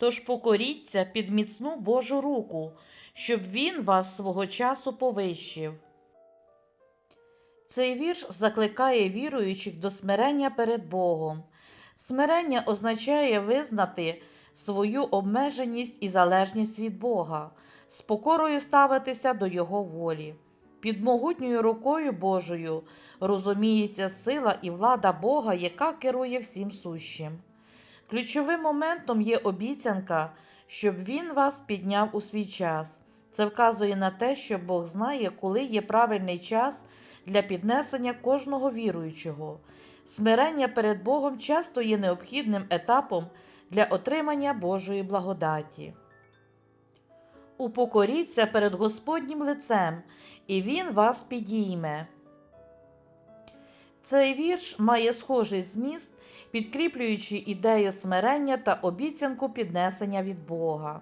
Тож покоріться під міцну Божу руку, щоб Він вас свого часу повищив. Цей вірш закликає віруючих до смирення перед Богом. Смирення означає визнати свою обмеженість і залежність від Бога, з покорою ставитися до Його волі. Під могутньою рукою Божою розуміється сила і влада Бога, яка керує всім сущим. Ключовим моментом є обіцянка, щоб Він вас підняв у свій час. Це вказує на те, що Бог знає, коли є правильний час для піднесення кожного віруючого. Смирення перед Богом часто є необхідним етапом для отримання Божої благодаті. Упокоріться перед Господнім лицем, і Він вас підійме. Цей вірш має схожий зміст, підкріплюючи ідею смирення та обіцянку піднесення від Бога.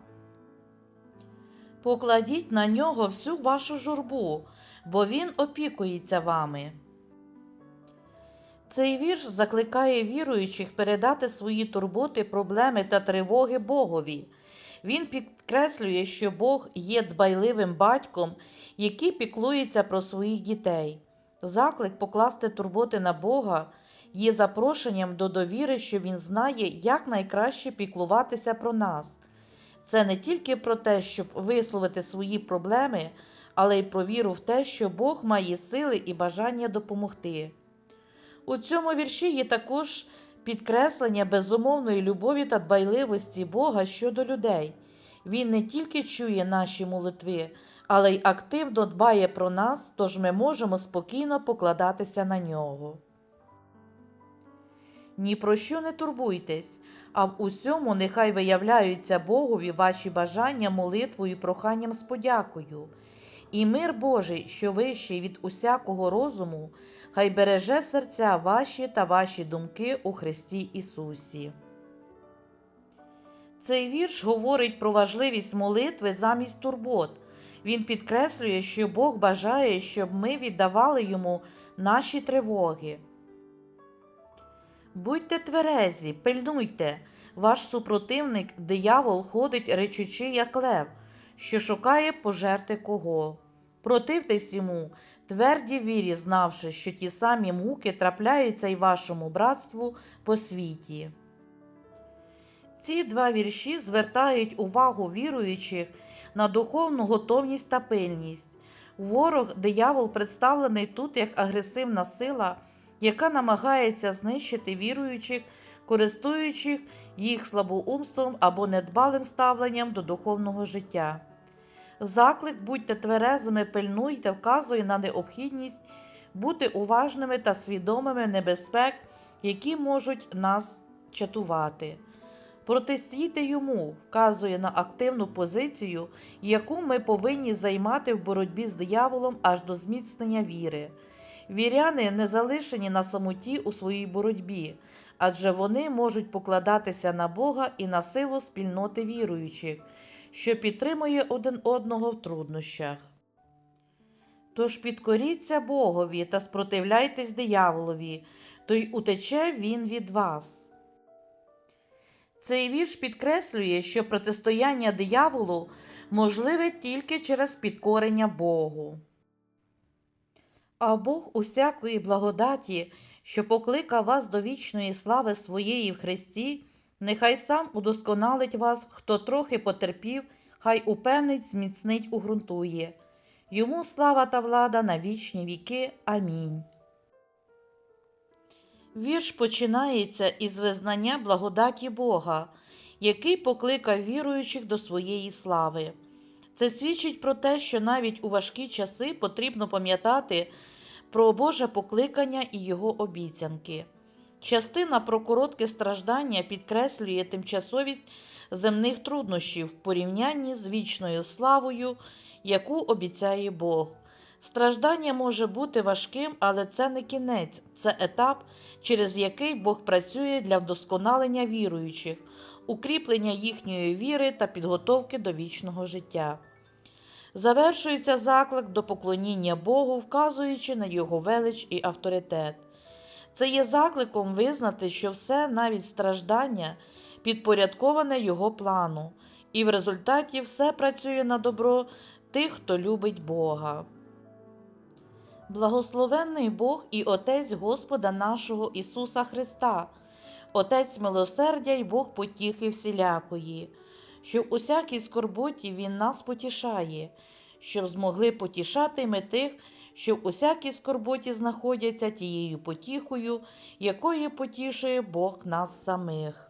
Покладіть на нього всю вашу журбу, бо Він опікується вами. Цей вірш закликає віруючих передати свої турботи, проблеми та тривоги Богові. Він підкреслює, що Бог є дбайливим батьком, який піклується про своїх дітей. Заклик покласти турботи на Бога є запрошенням до довіри, що Він знає, як найкраще піклуватися про нас. Це не тільки про те, щоб висловити свої проблеми, але й про віру в те, що Бог має сили і бажання допомогти. У цьому вірші є також підкреслення безумовної любові та дбайливості Бога щодо людей. Він не тільки чує наші молитви, але й активно дбає про нас, тож ми можемо спокійно покладатися на нього. Ні про що не турбуйтесь, а в усьому нехай виявляються Богові ваші бажання молитвою і проханням з подякою. І мир Божий, що вищий від усякого розуму, хай береже серця ваші та ваші думки у Христі Ісусі. Цей вірш говорить про важливість молитви замість турбот. Він підкреслює, що Бог бажає, щоб ми віддавали йому наші тривоги. Будьте тверезі, пильнуйте, ваш супротивник, диявол, ходить речучи, як лев, що шукає пожерти кого. Противтесь йому, тверді вірі, знавши, що ті самі муки трапляються й вашому братству по світі. Ці два вірші звертають увагу віруючих на духовну готовність та пильність. Ворог, диявол, представлений тут як агресивна сила, яка намагається знищити віруючих, користуючих їх слабоумством або недбалим ставленням до духовного життя. Заклик будьте тверезими, пильнуйте, вказує на необхідність бути уважними та свідомими небезпек, які можуть нас чатувати. Протистійте йому, вказує на активну позицію, яку ми повинні займати в боротьбі з дияволом аж до зміцнення віри. Віряни не залишені на самоті у своїй боротьбі, адже вони можуть покладатися на Бога і на силу спільноти віруючих, що підтримує один одного в труднощах. Тож підкоріться Богові та спротивляйтесь дияволові, то й утече він від вас. Цей вірш підкреслює, що протистояння дияволу можливе тільки через підкорення Богу. А Бог усякої благодаті, що покликав вас до вічної слави своєї в Христі, нехай сам удосконалить вас, хто трохи потерпів, хай упевнить, зміцнить, угрунтує. Йому слава та влада на вічні віки. Амінь. Вірш починається із визнання благодаті Бога, який покликав віруючих до своєї слави. Це свідчить про те, що навіть у важкі часи потрібно пам'ятати про Боже покликання і Його обіцянки. Частина про коротке страждання підкреслює тимчасовість земних труднощів в порівнянні з вічною славою, яку обіцяє Бог. Страждання може бути важким, але це не кінець, це етап, через який Бог працює для вдосконалення віруючих, укріплення їхньої віри та підготовки до вічного життя. Завершується заклик до поклоніння Богу, вказуючи на його велич і авторитет. Це є закликом визнати, що все, навіть страждання, підпорядковане Його плану, і в результаті все працює на добро тих, хто любить Бога. Благословенний Бог і Отець Господа нашого Ісуса Христа, Отець милосердя й Бог потіхи всілякої, що в усякій скорботі Він нас потішає, щоб змогли потішати ми тих, що в усякій скорботі знаходяться тією потіхою, якою потішує Бог нас самих.